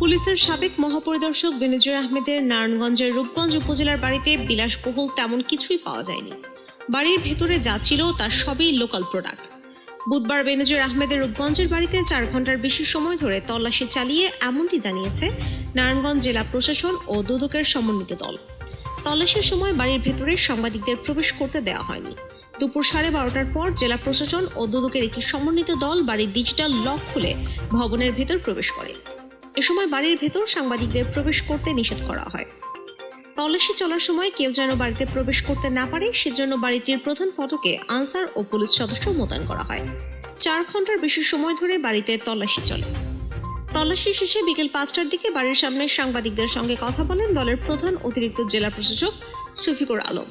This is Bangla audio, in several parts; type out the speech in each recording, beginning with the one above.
পুলিশের সাবেক মহাপরিদর্শক বেনজির আহমেদের নারায়ণগঞ্জের রূপগঞ্জ উপজেলার বাড়িতে বিলাসবহুল তেমন কিছুই পাওয়া যায়নি। বাড়ির ভেতরে যা ছিল তার সবই লোকাল প্রোডাক্ট বুধবার বেনজির আহমেদের রূপগঞ্জের বাড়িতে চার ঘণ্টার বেশি সময় ধরে তল্লাশি চালিয়ে এমনটি জানিয়েছে নারায়ণগঞ্জ জেলা প্রশাসন ও দুদকের সমন্বিত দল। তল্লাশির সময় বাড়ির ভেতরে সাংবাদিকদের প্রবেশ করতে দেওয়া হয়নি। দুপুর সাড়ে বারোটার পর জেলা প্রশাসন ও দুদকের একটি সমন্বিত দল বাড়ির ডিজিটাল লক খুলে ভবনের ভেতর প্রবেশ করে। এ সময় বাড়ির ভেতর সাংবাদিকদের প্রবেশ করতে নিষেধ করা হয়। তল্লাশি চলার সময় কেউ যেন বাড়িতে প্রবেশ করতে না পারে, সেজন্য বাড়িটির প্রধান ফটকে আনসার ও পুলিশ সদস্য মোতায়েন করা হয়। চার ঘণ্টার বেশি সময় ধরে বাড়িতে তল্লাশি চলে। তল্লাশি শেষে বিকেল পাঁচটার দিকে বাড়ির সামনে সাংবাদিকদের সঙ্গে কথা বলেন দলের প্রধান অতিরিক্ত জেলা প্রশাসক শফিকুর আলম।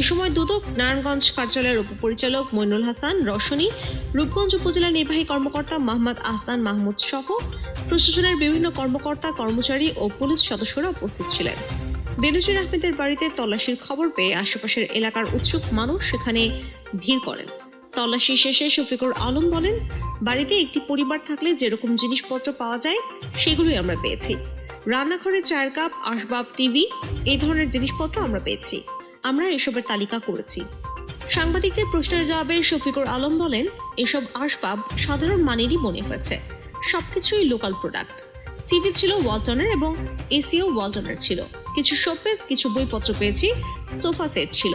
এ সময় দুদক, নারায়ণগঞ্জ কার্যালয়ের উপপরিচালক মইনুল হাসান, রশনী, রূপগঞ্জ উপজেলা নির্বাহী কর্মকর্তা মোহাম্মদ আহসান মাহমুদ সহ প্রশাসনের বিভিন্ন কর্মকর্তা, কর্মচারী ও পুলিশ সদস্যরা উপস্থিত ছিলেন। বেনজির আহমেদের বাড়িতে তল্লাশির খবর পেয়ে আশেপাশের এলাকার উৎসুক মানুষ সেখানে ভিড় করেন। তল্লাশি শেষে শফিকুর আলম বলেন, বাড়িতে একটি পরিবার থাকলে যেরকম জিনিসপত্র পাওয়া যায়, সেগুলোই আমরা পেয়েছি। রান্নাঘরে চায়ের কাপ, আসবাব, টিভি, এই ধরনের জিনিসপত্র আমরা পেয়েছি। আমরা এসবের তালিকা করেছি। সাংবাদিকদের প্রশ্নের জবাবে শফিকুর আলম বলেন, এসব আসবাব সাধারণ মানেরই মনে হয়েছে। সবকিছুই লোকাল প্রোডাক্ট টিভি ছিল ওয়ালটনের এবং এসিও ওয়ালটনের ছিল। কিছু শোপিস কিছু বইপত্র পেয়েছি সোফা সেট ছিল।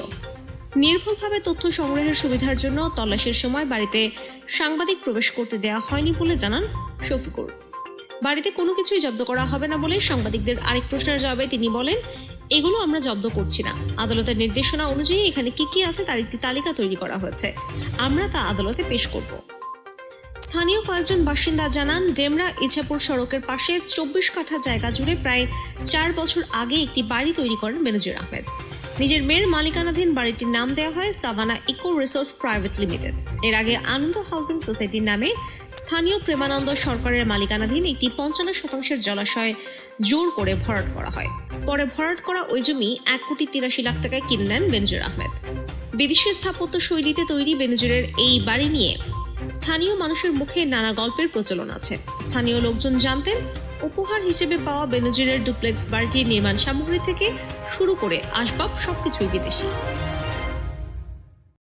নির্ভুলভাবে তথ্য সংগ্রহের সুবিধার জন্য তল্লাশির সময় বাড়িতে সাংবাদিক প্রবেশ করতে দেওয়া হয়নি বলে জানান শফিকুর। বাড়িতে কোনো কিছুই জব্দ করা হবে না বলে সাংবাদিকদের আরেক প্রশ্নের জবাবে তিনি বলেন এগুলো আমরা জব্দ করছি না। আদালতের নির্দেশনা অনুযায়ী এখানে কি কি আছে তার একটি তালিকা তৈরি করা হয়েছে। আমরা তা আদালতে পেশ করব। স্থানীয় কয়েকজন বাসিন্দা জানান, ডেমরা ইছাপুর সড়কের পাশে চব্বিশ কাঠা জায়গা জুড়ে প্রায় চার বছর আগে একটি বাড়ি তৈরি করেন মেনুজুর আহমেদ। নিজের মেয়ের মালিকানাধীন বাড়িটির নাম দেওয়া হয় Savanna eco resort private limited. এর আগে আনন্দ হাউজিং সোসাইটির নামে স্থানীয় প্রেমানন্দ সরকারের মালিকানাধীন একটি পঞ্চান্ন শতাংশের জলাশয় জোর করে ভরাট করা হয়। পরে ভরাট করা ওই জমি এক কোটি তিরাশি লাখ টাকায় কিনে নেন বেনজির আহমেদ। বিদেশি স্থাপত্য শৈলীতে তৈরি বেনজিরের এই বাড়ি নিয়ে স্থানীয় মানুষের মুখে নানা গল্পের প্রচলন আছে। স্থানীয় লোকজন জানতেন উপহার হিসেবে পাওয়া বেনজিরের ডুপ্লেক্স বাড়িটির নির্মাণ সামগ্রী থেকে শুরু করে আসবাব সবকিছুই বিদেশি।